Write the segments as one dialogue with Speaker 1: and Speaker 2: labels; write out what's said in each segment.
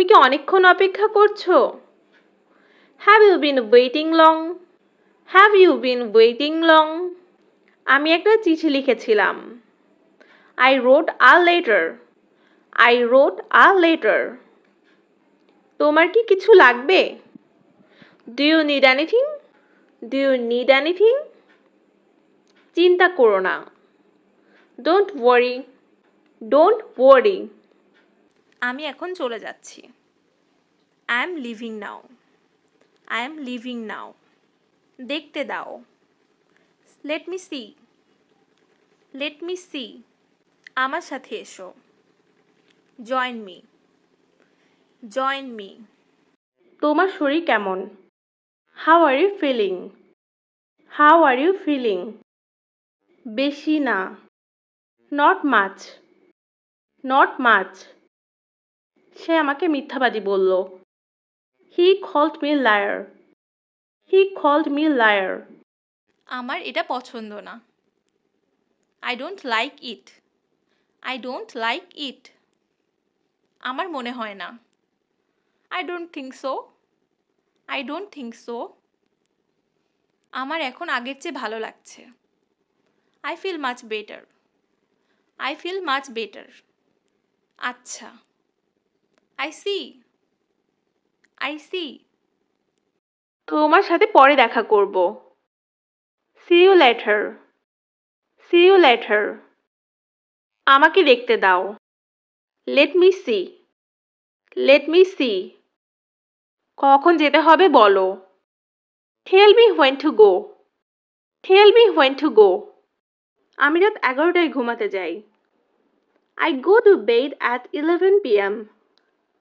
Speaker 1: তুমি কি অনেকক্ষণ অপেক্ষা করছ? Have you been waiting long have you been waiting long আমি একটা চিঠি লিখেছিলাম। I wrote a letter I wrote a letter তোমার কি কিছু লাগবে? Do you need anything do you need anything চিন্তা করো না। ডোন্ট ওয়ারি ডোন্ট ওয়ারি আমি এখন চলে যাচ্ছি। I am leaving now I am leaving now দেখতে দাও। Let me see let me see আমার সাথে এসো। জয়েন মি জয়েন মি তোমার শরীর কেমন? How are you feeling how are you feeling বেশি না। নট মাছ নট মাচ সে আমাকে মিথ্যাবাদী বলল। He called me liar he called me liar আমার এটা পছন্দ না। I don't like it I don't like it আমার মনে হয় না। I don't think so I don't think so আমার এখন আগের চেয়ে ভালো লাগছে। I feel much better I feel much better আচ্ছা। আই সি আই সি তোমার সাথে পরে দেখা করব। See you later see you later আমাকে দেখতে দাও। Let me see let me see কখন যেতে হবে বলো। Tell me when to go tell me when to go আমি রাত এগারোটায় ঘুমাতে যাই। I go to bed at eleven P M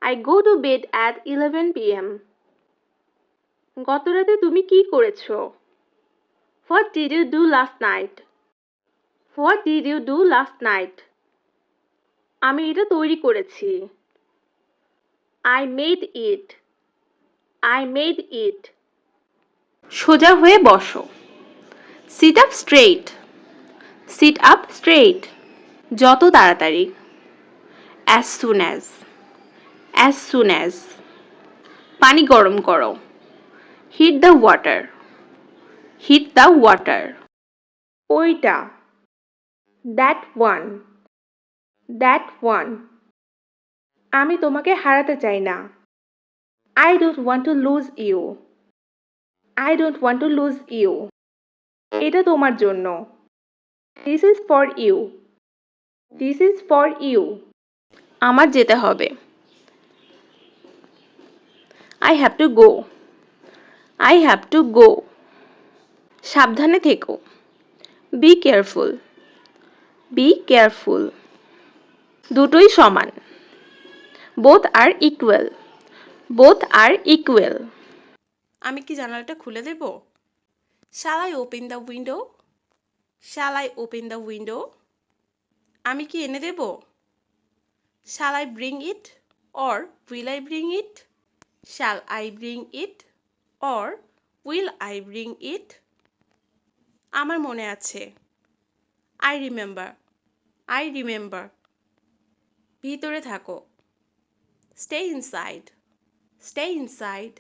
Speaker 1: I go to bed at eleven P M গত রাতে তুমি কি করেছ? What did you do last night what did you do last night আমি এটা তৈরি করেছি। I made it I made it সোজা হয়ে বসো। Sit up straight sit up straight যত তাড়াতাড়ি। As soon as as soon as পানি গরম করো। Heat the water heat the water ওইটা। দ্যাট ওয়ান দ্যাট ওয়ান আমি তোমাকে হারাতে চাই না। I don't want to lose you I don't want to lose you এটা তোমার জন্য। This is for you this is for you আমার যেতে হবে। I have to go I have to go সাবধানে থেকো। বি কেয়ারফুল বি কেয়ারফুল দুটোই সমান। Both are equal both are equal আমি কি জানালাটা খুলে দেব? Shall I open the window shall I open the window আমি কি এনে দেব? Shall I bring it or will I bring it shall I bring it? Or will I bring it? আমার মনে আছে। আই রিমেম্বার আই রিমেম্বার ভিতরে থাকো। Stay inside stay inside